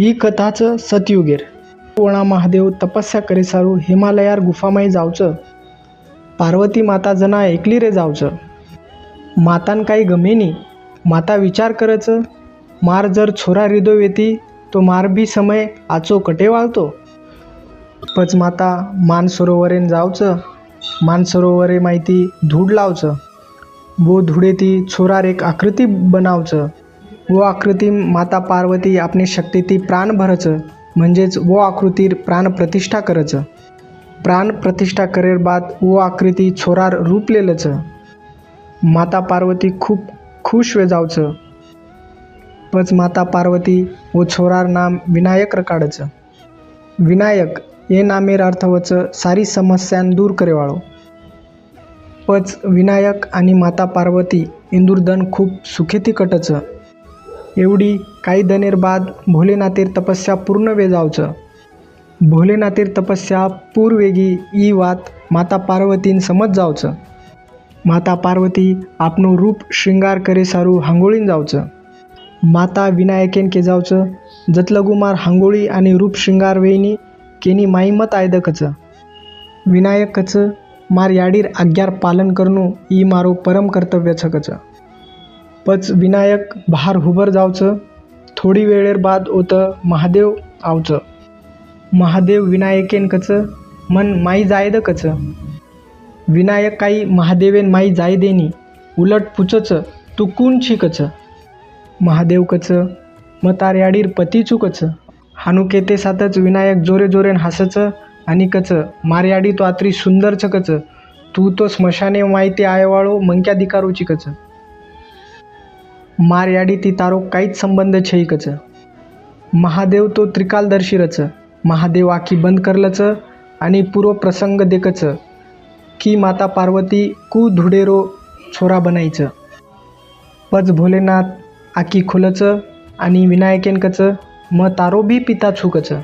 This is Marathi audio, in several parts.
ही कथाचं सतयुगेर. कोणा महादेव तपस्या करे सारू हिमालयार गुफामाई जावचं. पार्वती माता जना एकली रे जावचं. मातान काही गमेनी माता विचार करचं. मार जर छोरा रिदो येती तो मार बी समय आचो कटे वाळतो. पच माता मानसरोवरेन जावचं. मानसरोवरे माहिती धूड लावचं. वो धुडेती छोरार एक आकृती बनावचं. वो आकृती माता पार्वती आपली शक्तीती प्राण भरचं म्हणजेच वो आकृतीर प्राण प्रतिष्ठा करचं। प्राण प्रतिष्ठा करेर बाद वो आकृती छोरार रूप लेलचं। माता पार्वती खूप खुश वे जावचं। पच माता पार्वती वो छोरार नाम विनायक रकाडचं विनायक ये नामेर अर्थ वचं सारी समस्यान दूर करेवाळो। पच विनायक आणि माता पार्वती इंदुरदन खूप सुखेती कटचं। एवढी काही दनेर बाद भोलेनाथेर तपस्या पूर्ण वे जावचं. भोलेनाथेर तपस्या पूर्वेगी ई वात माता पार्वतीन समज जावचं. माता पार्वती आपनो रूप शृंगार करे सारू हांगोळीन जावचं. माता विनायकेन के जावचं. जतलगुमार हांगोळी आणि रूप श्रृंगार वेईनी केनी माईमत आयदकचं. विनायकचं मार याडीर आज्ञार पालन करणं ई मारो परम कर्तव्य छकचं पच विनायक बहार हुबर जावचं थोडी वेळेर बाद ओतं महादेव आवचं. महादेव विनायकेन कचं मन माई जायद कचं. विनायक काही महादेवेन माई जाय देनी उलट पुचचं तू कोण छिकचं महादेव कचं मतार्याडीर पती चुकचं. हानुकेते सातच विनायक जोरे जोरेन हसचं आणि कचं मारयाडी तो आत्री सुंदर छकचं तू तो स्मशाने माहिती आयवाळो मंक्या दिकारूची कचं. मारयाडी ती तारो काहीच संबंध छैकचं. महादेव तो त्रिकालदर्शी रच महादेव आखी बंद करलचं आणि पूर्व प्रसंग देखचं. की माता पार्वती कु धुडेरो छोरा बनायचं. पच भोलेनाथ आखी खुलचं आणि विनायकेनकचं म तारो बी पिता छुकचं.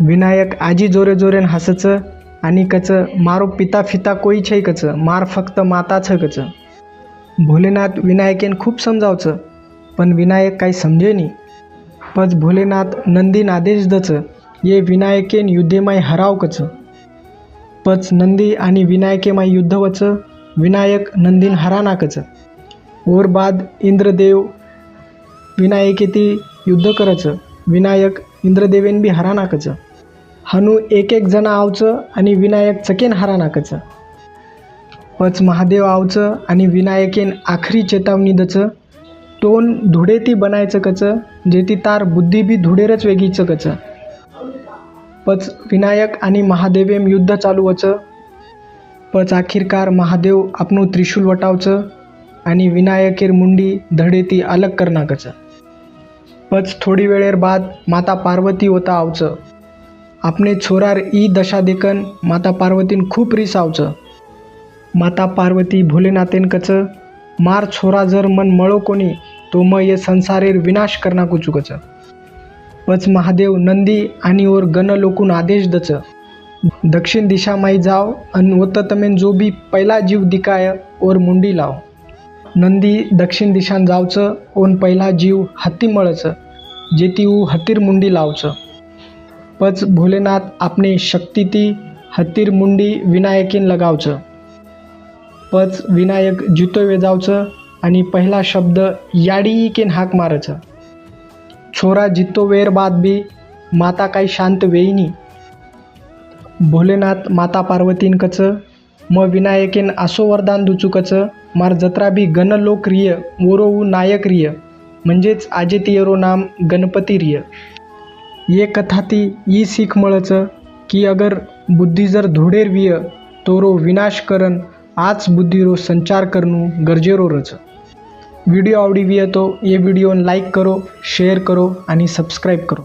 विनायक आजी जोरे जोरेन हसचं आणि कचं मारो पिता फिता कोई छै कचं मार फक्त माता छ कचं भोलेनाथ विनायकेन खूप समजावचं पण विनायक काही समजेनी पच भोलेनाथ नंदीन आदेश दचं ये विनायकेन युद्धेमाय हराव कचं पच नंदी आणि विनायकेमाय युद्ध वचं विनायक नंदीन हरा नाकचं ओर बाद इंद्रदेव विनायकेती युद्ध करचं विनायक इंद्रदेवेन बी हरा नाकचं हनु एक एक जण आवचं आणि विनायक चकेन हारा पच महादेव आवचं आणि विनायकेन आखरी चेतावणी दचं. टोन धुडेती बनायचं कचं जेती तार बुद्धी बी धुडेरच वेगीचं कचं. पच विनायक आणि महादेवेम युद्ध चालू वचं. पच आखिरकार महादेव आपणू त्रिशूल वटावचं आणि विनायकेर मुंडी धडे ती अलग करनाकचं पच थोडी वेळेर बाद माता पार्वती होता आवचं. आपणे छोरार ई दशा देखन माता पार्वतीन खूप रिस आवचं. माता पार्वती भोलेनाथेन कचं मार छोरा जर मन मळो कोणी तो म ये संसारेर विनाश करना कुचुकच. पच महादेव नंदी आणि ओर गण लोकून आदेश दच. दक्षिण दिशा माई जाव अन होत तमेन जो बी पहिला जीव दिकाय ओर मुंडी लाव. नंदी दक्षिण दिशान जावचं ओन पहिला जीव हत्ती मळचं जेती ऊ हत्तीर मुंडी लावचं. पच भोलेनाथ आपणे शक्तीती हत्तीर मुंडी विनायकीन लगावचं. पच विनायक जितो वेजावचं आणि पहिला शब्द याडीकेन हाक मारायचं. छोरा जितो वेर बाद बी माता काही शांत वेईनी. भोलेनाथ माता पार्वतीन कचं म विनायकेन असो वरदान दुचुकचं मार जत्रा बी गण लोक रिय ओरो नायक रिय. म्हणजेच आजेतियरो नाम गणपती रिय. ये कथा ती ई सीख मळचं की अगर बुद्धी जर धोडेर विय तोरो विनाश करन आज बुद्धिरो संचार करणू गरजेरो रच व्हिडिओ आवडी विय तो ये व्हिडिओ लाईक करो शेअर करो आणि सबस्क्राईब करो.